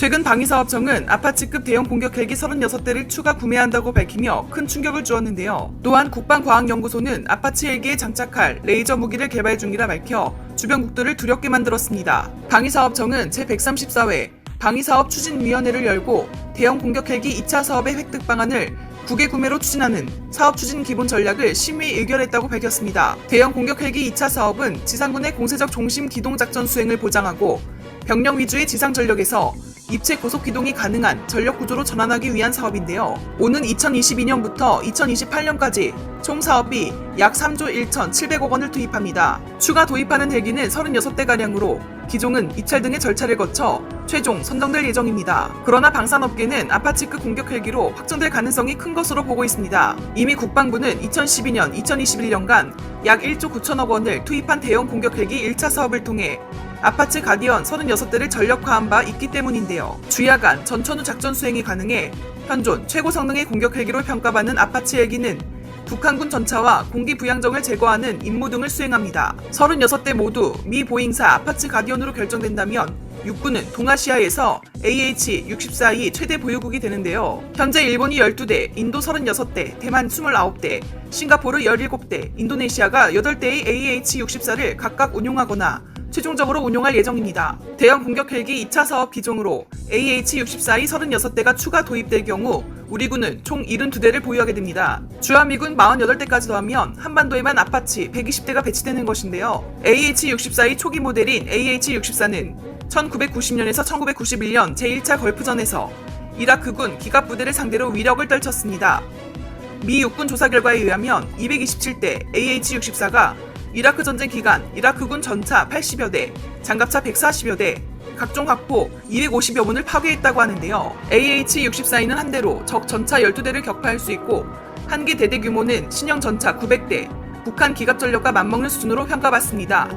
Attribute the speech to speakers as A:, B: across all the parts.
A: 최근 방위사업청은 아파치급 대형 공격 헬기 36대를 추가 구매한다고 밝히며 큰 충격을 주었는데요. 또한 국방과학연구소는 아파치 헬기에 장착할 레이저 무기를 개발 중이라 밝혀 주변국들을 두렵게 만들었습니다. 방위사업청은 제134회 방위사업 추진위원회를 열고 대형 공격 헬기 2차 사업의 획득 방안을 국외 구매로 추진하는 사업 추진 기본 전략을 심의 의결했다고 밝혔습니다. 대형 공격 헬기 2차 사업은 지상군의 공세적 종심 기동 작전 수행을 보장하고 병력 위주의 지상 전력에서 입체 고속 기동이 가능한 전력 구조로 전환하기 위한 사업인데요. 오는 2022년부터 2028년까지 총 사업비 약 3조 1,700억 원을 투입합니다. 추가 도입하는 헬기는 36대가량으로 기종은 입찰 등의 절차를 거쳐 최종 선정될 예정입니다. 그러나 방산업계는 아파치급 공격 헬기로 확정될 가능성이 큰 것으로 보고 있습니다. 이미 국방부는 2012년, 2021년간 약 1조 9천억 원을 투입한 대형 공격 헬기 1차 사업을 통해 아파치 가디언 36대를 전력화한 바 있기 때문인데요. 주야간 전천후 작전 수행이 가능해 현존 최고 성능의 공격 헬기로 평가받는 아파치 헬기는 북한군 전차와 공기 부양정을 제거하는 임무 등을 수행합니다. 36대 모두 미 보잉사 아파치 가디언으로 결정된다면 육군은 동아시아에서 AH-64이 최대 보유국이 되는데요. 현재 일본이 12대, 인도 36대, 대만 29대, 싱가포르 17대, 인도네시아가 8대의 AH-64를 각각 운용하거나 최종적으로 운용할 예정입니다. 대형 공격 헬기 2차 사업 기종으로 AH-64이 36대가 추가 도입될 경우 우리 군은 총 72대를 보유하게 됩니다. 주한미군 48대까지 더하면 한반도에만 아파치 120대가 배치되는 것인데요. AH-64의 초기 모델인 AH-64는 1990년에서 1991년 제1차 걸프전에서 이라크군 기갑 부대를 상대로 위력을 떨쳤습니다. 미 육군 조사 결과에 의하면 227대 AH-64가 이라크 전쟁 기간 이라크군 전차 80여 대, 장갑차 140여 대, 각종 확포 250여 문을 파괴했다고 하는데요. AH-64에는 한 대로 적 전차 12대를 격파할 수 있고 한 개 대대 규모는 신형 전차 900대, 북한 기갑 전력과 맞먹는 수준으로 평가받습니다.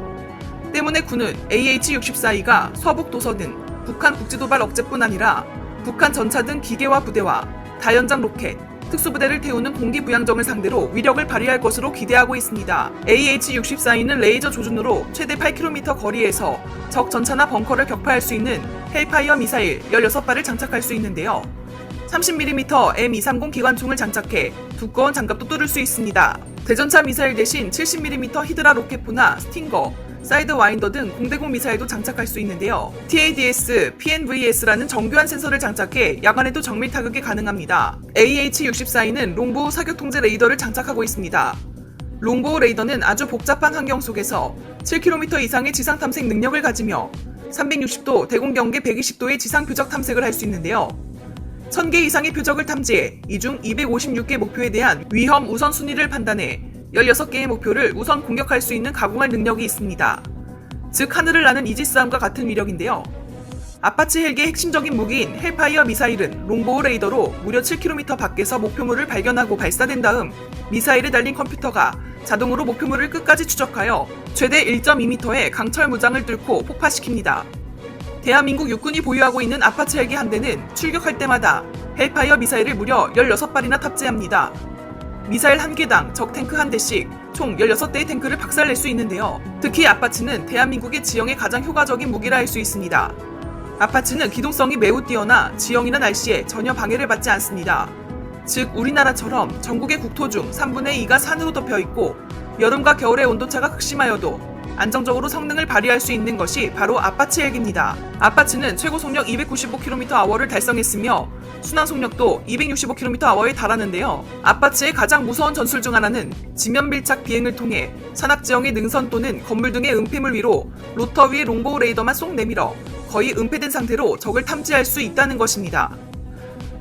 A: 때문에 군은 AH-64E가 서북 도서 등 북한 국지도발 억제뿐 아니라 북한 전차 등 기계화 부대와 다연장 로켓, 특수부대를 태우는 공기부양정을 상대로 위력을 발휘할 것으로 기대하고 있습니다. AH-64E는 레이저 조준으로 최대 8km 거리에서 적 전차나 벙커를 격파할 수 있는 헬파이어 미사일 16발을 장착할 수 있는데요. 30mm M230 기관총을 장착해 두꺼운 장갑도 뚫을 수 있습니다. 대전차 미사일 대신 70mm 히드라 로켓포나 스팅거, 사이드 와인더 등 공대공 미사일도 장착할 수 있는데요. TADS, PNVS라는 정교한 센서를 장착해 야간에도 정밀 타격이 가능합니다. AH-64E는 롱보우 사격 통제 레이더를 장착하고 있습니다. 롱보우 레이더는 아주 복잡한 환경 속에서 7km 이상의 지상 탐색 능력을 가지며 360도, 대공 경계 120도의 지상 표적 탐색을 할 수 있는데요. 1000개 이상의 표적을 탐지해 이 중 256개 목표에 대한 위험 우선순위를 판단해 16개의 목표를 우선 공격할 수 있는 가공할 능력이 있습니다. 즉 하늘을 나는 이지스함과 같은 위력인데요. 아파치 헬기의 핵심적인 무기인 헬파이어 미사일은 롱보우 레이더로 무려 7km 밖에서 목표물을 발견하고 발사된 다음 미사일에 달린 컴퓨터가 자동으로 목표물을 끝까지 추적하여 최대 1.2m의 강철 무장을 뚫고 폭파시킵니다. 대한민국 육군이 보유하고 있는 아파치 헬기 한 대는 출격할 때마다 헬파이어 미사일을 무려 16발이나 탑재합니다. 미사일 한 개당 적 탱크 한 대씩 총 16대의 탱크를 박살낼 수 있는데요. 특히 아파치는 대한민국의 지형에 가장 효과적인 무기라 할 수 있습니다. 아파치는 기동성이 매우 뛰어나 지형이나 날씨에 전혀 방해를 받지 않습니다. 즉 우리나라처럼 전국의 국토 중 3분의 2가 산으로 덮여 있고 여름과 겨울의 온도차가 극심하여도 안정적으로 성능을 발휘할 수 있는 것이 바로 아파치 헬기입니다. 아파치는 최고 속력 295km/h를 달성했으며 순항 속력도 265km/h에 달하는데요. 아파치의 가장 무서운 전술 중 하나는 지면 밀착 비행을 통해 산악 지형의 능선 또는 건물 등의 은폐물 위로 로터 위의 롱보우 레이더만 쏙 내밀어 거의 은폐된 상태로 적을 탐지할 수 있다는 것입니다.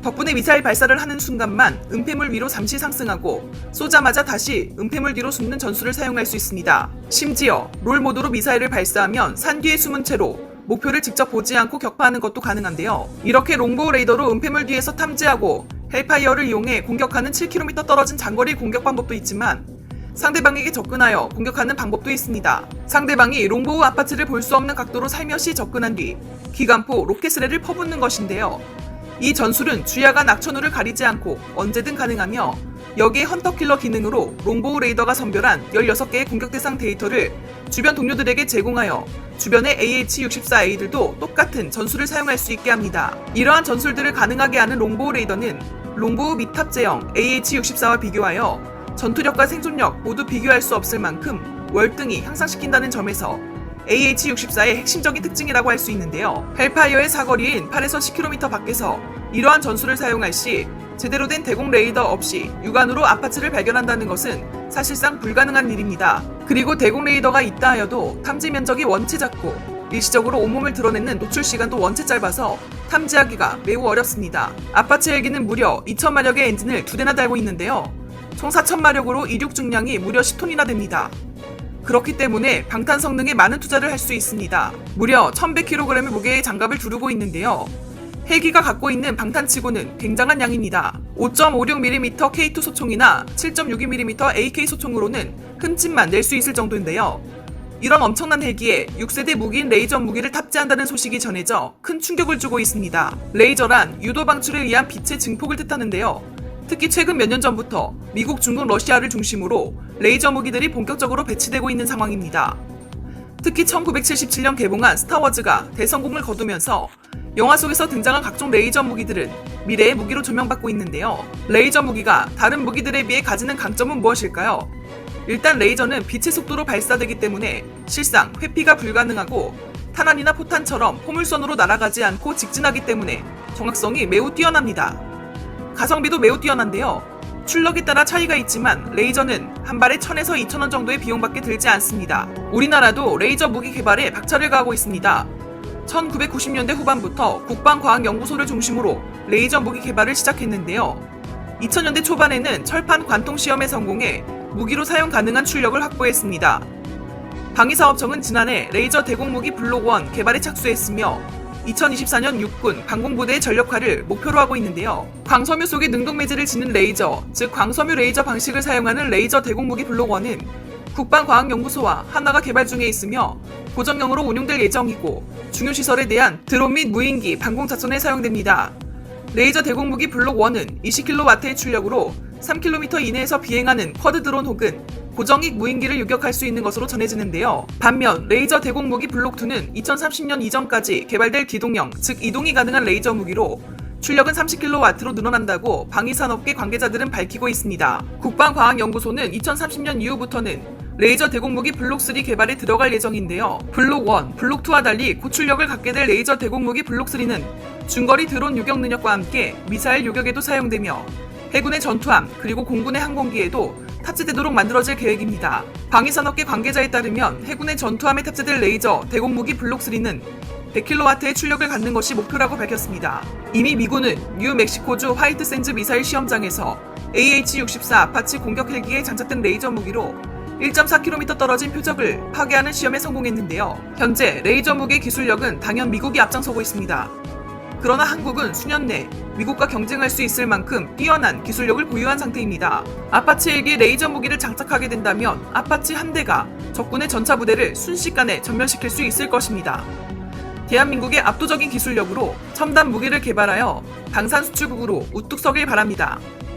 A: 덕분에 미사일 발사를 하는 순간만 은폐물 위로 잠시 상승하고 쏘자마자 다시 은폐물 뒤로 숨는 전술을 사용할 수 있습니다. 심지어 롤 모드로 미사일을 발사하면 산 뒤에 숨은 채로 목표를 직접 보지 않고 격파하는 것도 가능한데요. 이렇게 롱보우 레이더로 은폐물 뒤에서 탐지하고 헬파이어를 이용해 공격하는 7km 떨어진 장거리 공격 방법도 있지만 상대방에게 접근하여 공격하는 방법도 있습니다. 상대방이 롱보우 아파트를 볼 수 없는 각도로 살며시 접근한 뒤 기관포 로켓스레를 퍼붓는 것인데요. 이 전술은 주야가 낙천우를 가리지 않고 언제든 가능하며 여기에 헌터킬러 기능으로 롱보우 레이더가 선별한 16개의 공격 대상 데이터를 주변 동료들에게 제공하여 주변의 AH-64A들도 똑같은 전술을 사용할 수 있게 합니다. 이러한 전술들을 가능하게 하는 롱보우 레이더는 롱보우 미탑 제형 AH-64와 비교하여 전투력과 생존력 모두 비교할 수 없을 만큼 월등히 향상시킨다는 점에서 AH-64의 핵심적인 특징이라고 할 수 있는데요. 헬파이어의 사거리인 8에서 10km 밖에서 이러한 전술을 사용할 시 제대로 된 대공 레이더 없이 육안으로 아파트를 발견한다는 것은 사실상 불가능한 일입니다. 그리고 대공 레이더가 있다 하여도 탐지 면적이 원체 작고 일시적으로 온몸을 드러내는 노출 시간도 원체 짧아서 탐지하기가 매우 어렵습니다. 아파트 헬기는 무려 2,000마력의 엔진을 두 대나 달고 있는데요. 총 4,000마력으로 이륙 중량이 무려 10톤이나 됩니다. 그렇기 때문에 방탄 성능에 많은 투자를 할 수 있습니다. 무려 1100kg의 무게의 장갑을 두르고 있는데요. 헬기가 갖고 있는 방탄치고는 굉장한 양입니다. 5.56mm K2 소총이나 7.62mm AK 소총으로는 흠집만 낼 수 있을 정도인데요. 이런 엄청난 헬기에 6세대 무기인 레이저 무기를 탑재한다는 소식이 전해져 큰 충격을 주고 있습니다. 레이저란 유도 방출에 의한 빛의 증폭을 뜻하는데요. 특히 최근 몇 년 전부터 미국, 중국, 러시아를 중심으로 레이저 무기들이 본격적으로 배치되고 있는 상황입니다. 특히 1977년 개봉한 스타워즈가 대성공을 거두면서 영화 속에서 등장한 각종 레이저 무기들은 미래의 무기로 조명받고 있는데요. 레이저 무기가 다른 무기들에 비해 가지는 강점은 무엇일까요? 일단 레이저는 빛의 속도로 발사되기 때문에 실상 회피가 불가능하고 탄환이나 포탄처럼 포물선으로 날아가지 않고 직진하기 때문에 정확성이 매우 뛰어납니다. 가성비도 매우 뛰어난데요. 출력에 따라 차이가 있지만 레이저는 한 발에 1000에서 2000원 정도의 비용밖에 들지 않습니다. 우리나라도 레이저 무기 개발에 박차를 가하고 있습니다. 1990년대 후반부터 국방과학연구소를 중심으로 레이저 무기 개발을 시작했는데요. 2000년대 초반에는 철판 관통 시험에 성공해 무기로 사용 가능한 출력을 확보했습니다. 방위사업청은 지난해 레이저 대공무기 블록 1 개발에 착수했으며 2024년 육군 방공부대의 전력화를 목표로 하고 있는데요. 광섬유 속에 능동매질을 짓는 레이저, 즉 광섬유 레이저 방식을 사용하는 레이저 대공무기 블록 1은 국방과학연구소와 하나가 개발 중에 있으며 고정형으로 운용될 예정이고 중요 시설에 대한 드론 및 무인기, 방공차선에 사용됩니다. 레이저 대공무기 블록 1은 20kW의 출력으로 3km 이내에서 비행하는 쿼드 드론 혹은 고정익 무인기를 유격할 수 있는 것으로 전해지는데요. 반면 레이저 대공 무기 블록 2는 2030년 이전까지 개발될 기동형, 즉 이동이 가능한 레이저 무기로 출력은 30kW로 늘어난다고 방위산업계 관계자들은 밝히고 있습니다. 국방과학연구소는 2030년 이후부터는 레이저 대공무기 블록 3 개발에 들어갈 예정인데요. 블록 1, 블록 2와 달리 고출력을 갖게 될 레이저 대공무기 블록 3는 중거리 드론 유격 능력과 함께 미사일 유격에도 사용되며 해군의 전투함 그리고 공군의 항공기에도 탑재되도록 만들어질 계획입니다. 방위산업계 관계자에 따르면 해군의 전투함에 탑재될 레이저 대공무기 블록 3는 100kW의 출력을 갖는 것이 목표라고 밝혔습니다. 이미 미군은 뉴멕시코주 화이트 샌즈 미사일 시험장에서 AH-64 아파치 공격 헬기에 장착된 레이저 무기로 1.4km 떨어진 표적을 파괴하는 시험에 성공했는데요. 현재 레이저 무기 기술력은 당연 미국이 앞장서고 있습니다. 그러나 한국은 수년 내 미국과 경쟁할 수 있을 만큼 뛰어난 기술력을 보유한 상태입니다. 아파치 헬기 레이저 무기를 장착하게 된다면 아파치 한 대가 적군의 전차 부대를 순식간에 전멸시킬 수 있을 것입니다. 대한민국의 압도적인 기술력으로 첨단 무기를 개발하여 방산 수출국으로 우뚝 서길 바랍니다.